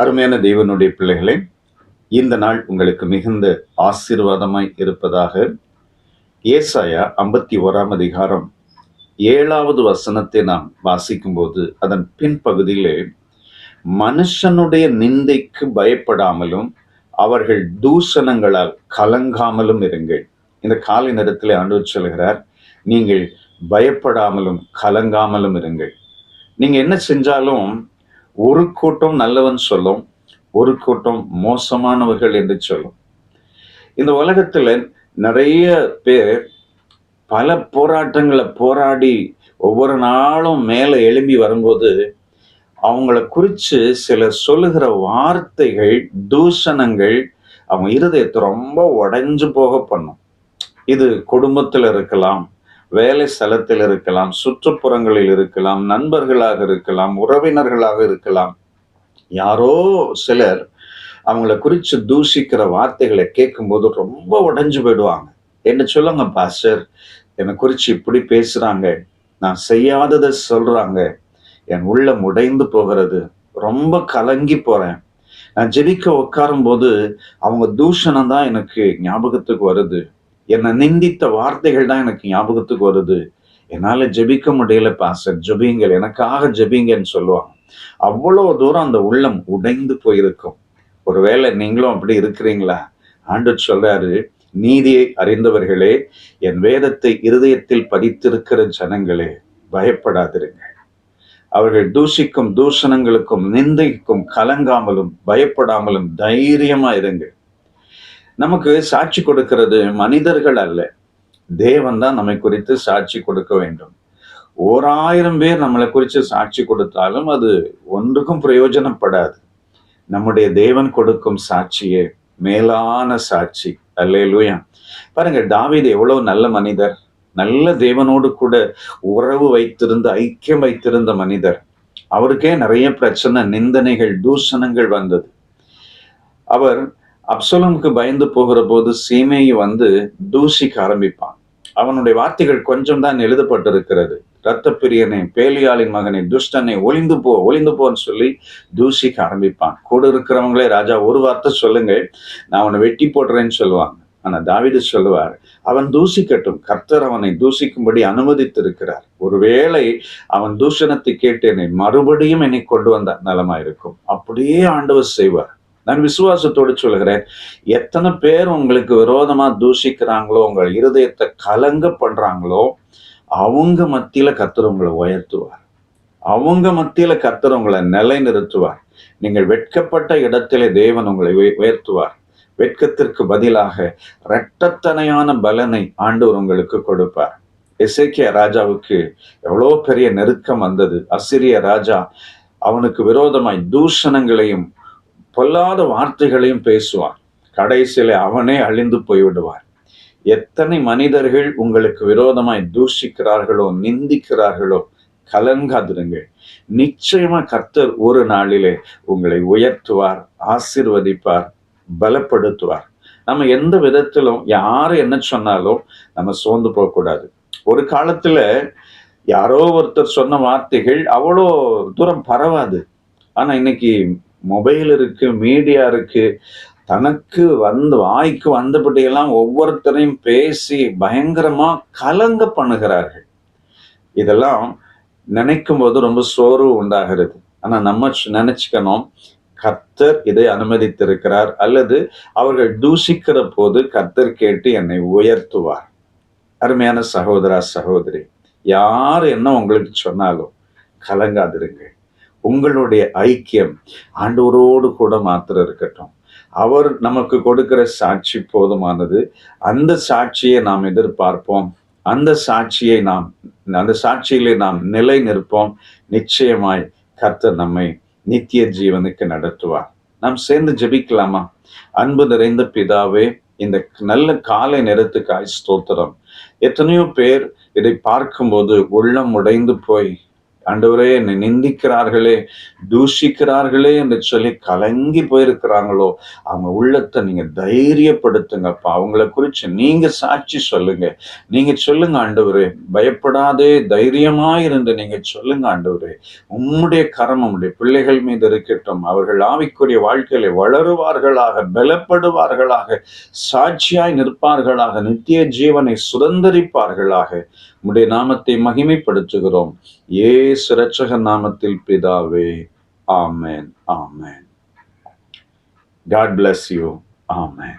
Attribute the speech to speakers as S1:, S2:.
S1: அருமையான தெய்வனுடைய பிள்ளைகளே இந்த நாள் உங்களுக்கு மிகுந்த ஆசீர்வாதமாய் இருப்பதாக ஏசாயா ஐம்பத்தி ஓராம் அதிகாரம் ஏழாவது வசனத்தை நாம் வாசிக்கும்போது அதன் பின்பகுதியிலே மனுஷனுடைய நிந்தைக்கு பயப்படாமலும் அவர்கள் தூஷணங்களால் கலங்காமலும் இருங்கள். இந்த காலை நேரத்தில் ஆண்டவர் சொல்கிறார் நீங்கள் பயப்படாமலும் கலங்காமலும் இருங்கள். நீங்கள் என்ன செஞ்சாலும் ஒரு கூட்டம் நல்லவன் சொல்லும் ஒரு கூட்டம் மோசமானவர்கள் என்று சொல்லும். இந்த உலகத்தில் நிறைய பேர் பல போராட்டங்களை போராடி ஒவ்வொரு நாளும் மேலே எழும்பி வரும்போது அவங்கள குறித்து சில சொல்லுகிற வார்த்தைகள் தூஷணங்கள் அவங்க இருதயத்தை ரொம்ப உடைஞ்சு போக பண்ணும். இது குடும்பத்தில் இருக்கலாம் வேலை ஸ்தலத்தில் இருக்கலாம் சுற்றுப்புறங்களில் இருக்கலாம் நண்பர்களாக இருக்கலாம் உறவினர்களாக இருக்கலாம். யாரோ சிலர் அவங்கள குறித்து தூஷிக்கிற வார்த்தைகளை கேட்கும்போது ரொம்ப உடைஞ்சு போயிடுவாங்க. என்ன சொல்லுங்க பாஸ்டர்? என்னை குறித்து இப்படி பேசுகிறாங்க நான் செய்யாததை சொல்கிறாங்க என் உள்ளம் உடைந்து போகிறது. ரொம்ப கலங்கி போகிறேன் நான் ஜெபிக்க உட்காரும் போது அவங்க தூஷணம் தான் எனக்கு ஞாபகத்துக்கு வருது. என்னை நிந்தித்த வார்த்தைகள் தான் எனக்கு ஞாபகத்துக்கு வருது. என்னால் ஜெபிக்க முடியல பாசர் ஜெபிங்கள் எனக்காக ஜெபிங்கன்னு சொல்லுவாங்க. அவ்வளோ தூரம் அந்த உள்ளம் உடைந்து போயிருக்கும். ஒருவேளை நீங்களும் அப்படி இருக்கிறீங்களா? ஆண்டு சொல்றாரு நீதியை அறிந்தவர்களே என் வேதத்தை இருதயத்தில் பதித்திருக்கிற ஜனங்களே பயப்படாதிருங்க. அவர்கள் தூஷிக்கும் தூஷணங்களுக்கும் நிந்தைக்கும் கலங்காமலும் பயப்படாமலும் தைரியமா இருங்கள். நமக்கு சாட்சி கொடுக்கிறது மனிதர்கள் அல்ல. தேவன் தான் நம்மை குறித்து சாட்சி கொடுக்க வேண்டும். ஓராயிரம் பேர் நம்மளை குறித்து சாட்சி கொடுத்தாலும் அது ஒன்றுக்கும் பிரயோஜனப்படாது. நம்முடைய தேவன் கொடுக்கும் சாட்சியே மேலான சாட்சி. அல்லேலூயா. பாருங்க தாவிது எவ்வளவு நல்ல மனிதர். நல்ல தேவனோடு கூட உறவு வைத்திருந்த ஐக்கியம் வைத்திருந்த மனிதர். அவருக்கே நிறைய பிரச்சனை நிந்தனைகள் தூஷணங்கள் வந்தது. அவர் அப்சலமுக்கு பயந்து போகிற போது சீமையை வந்து தூஷிக்க ஆரம்பிப்பான். அவனுடைய வார்த்தைகள் கொஞ்சம் தான் எழுதப்பட்டிருக்கிறது. இரத்த பேலியாளின் மகனை துஷ்டனை ஒளிந்து போ ஒளிந்து போன்னு சொல்லி தூஷிக்க ஆரம்பிப்பான். கூட இருக்கிறவங்களே ராஜா ஒரு வார்த்தை சொல்லுங்க நான் அவனை வெட்டி போடுறேன்னு சொல்லுவாங்க. ஆனால் தாவிது சொல்லுவார் அவன் தூசிக்கட்டும். கர்த்தர் அவனை தூசிக்கும்படி அனுமதித்திருக்கிறார். ஒருவேளை அவன் தூஷணத்தை கேட்டு என்னை மறுபடியும் என்னை கொண்டு வந்த நலமாயிருக்கும். அப்படியே ஆண்டவர் செய்வார். நான் விசுவாசத்தோடு சொல்கிறேன் எத்தனை பேர் உங்களுக்கு விரோதமா தூஷிக்கிறாங்களோ உங்கள் இருதயத்தை கலங்க பண்றாங்களோ அவங்க மத்தியில கத்துறவங்களை உங்களை உயர்த்துவார். அவங்க மத்தியில கர்த்தர் உங்களை நிலைநிறுத்துவார். நீங்கள் வெட்கப்பட்ட இடத்திலே தேவன் உங்களை உயர்த்துவார். வெட்கத்திற்கு பதிலாக இரட்டத்தனையான பலனை ஆண்டவர் உங்களுக்கு கொடுப்பார். எசேக்கிய ராஜாவுக்கு எவ்வளோ பெரிய நெருக்கம் வந்தது. அசிரிய ராஜா அவனுக்கு விரோதமாய் தூஷணங்களையும் பொல்லாத வார்த்தைகளையும் பேசுவான். கடைசியில அவனே அழிந்து போய்விடுவார் எத்தனை மனிதர்கள் உங்களுக்கு விரோதமாய் தூஷிக்கிறார்களோ நிந்திக்கிறார்களோ கலங்காதிருங்கள் நிச்சயமா கர்த்தர் ஒரு நாளிலே உங்களை உயர்த்துவார் ஆசிர்வதிப்பார் பலப்படுத்துவார். நம்ம எந்த விதத்திலும் யாரு என்ன சொன்னாலும் நம்ம சோர்ந்து போகக்கூடாது. ஒரு காலத்துல யாரோ ஒருத்தர் சொன்ன வார்த்தைகள் அவ்வளோ தூரம் பரவாது. ஆனா இன்னைக்கு மொபைல் இருக்கு மீடியா இருக்கு. தனக்கு வந்து வாய்க்கு வந்தபடியெல்லாம் ஒவ்வொருத்தரையும் பேசி பயங்கரமா கலங்க பண்ணுகிறார்கள். இதெல்லாம் நினைக்கும் போது ரொம்ப சோர்வு உண்டாகிறது. ஆனா நம்ம நினைச்சுக்கணும் கர்த்தர் இதை அனுமதித்திருக்கிறார். அல்லது அவர்கள் தூஷிக்கிற போது கர்த்தர் கேட்டு என்னை உயர்த்துவார். அருமையான சகோதரா சகோதரி யார் என்ன உங்களுக்கு சொன்னாலும் கலங்காதிருங்க உங்களுடைய ஐக்கியம் ஆண்டவரோடு கூட மாத்திரம் இருக்கட்டும். அவர் நமக்கு கொடுக்கிற சாட்சி போதுமானது. அந்த சாட்சியை நாம் எதிர்பார்ப்போம். அந்த சாட்சியை நாம் அந்த சாட்சியிலே நாம் நிலை நிற்போம் நிச்சயமாய் கர்த்தர் நம்மை நித்திய ஜீவனுக்கு நடத்துவார். நாம் சேர்ந்து ஜெபிக்கலாமா? அன்பு நிறைந்த பிதாவே இந்த நல்ல காலை நேரத்துக்காய் ஸ்தோத்திரம். எத்தனையோ பேர் இதை பார்க்கும்போது உள்ளம் உடைந்து போய் ஆண்டவரே என்னை நிந்திக்கிறார்களே தூஷிக்கிறார்களே என்று சொல்லி கலங்கி போயிருக்கிறாங்களோ அவங்க உள்ளத்தை நீங்க தைரியப்படுத்துங்கப்பா. அவங்கள குறிச்சு நீங்க சாட்சி சொல்லுங்க. நீங்க சொல்லுங்க ஆண்டவரே. பயப்படாதே தைரியமா இருந்து நீங்க சொல்லுங்க ஆண்டவரே. உம்முடைய கரம் உம்முடைய பிள்ளைகள் மீது இருக்கட்டும். அவர்கள் ஆவிக்குரிய வாழ்க்கையில வளருவார்களாக பலப்படுவார்களாக சாட்சியாய் நிற்பார்களாக நித்திய ஜீவனை சுதந்திரிப்பார்களாக. உம்முடைய நாமத்தை மகிமைப்படுத்துகிறோம். ஏ യേശു രക്ഷക നാമത്തിൽ പിതാവേ ആമേൻ ആമേൻ ഗാഡ് ബ്ലെസ് യു ആമേൻ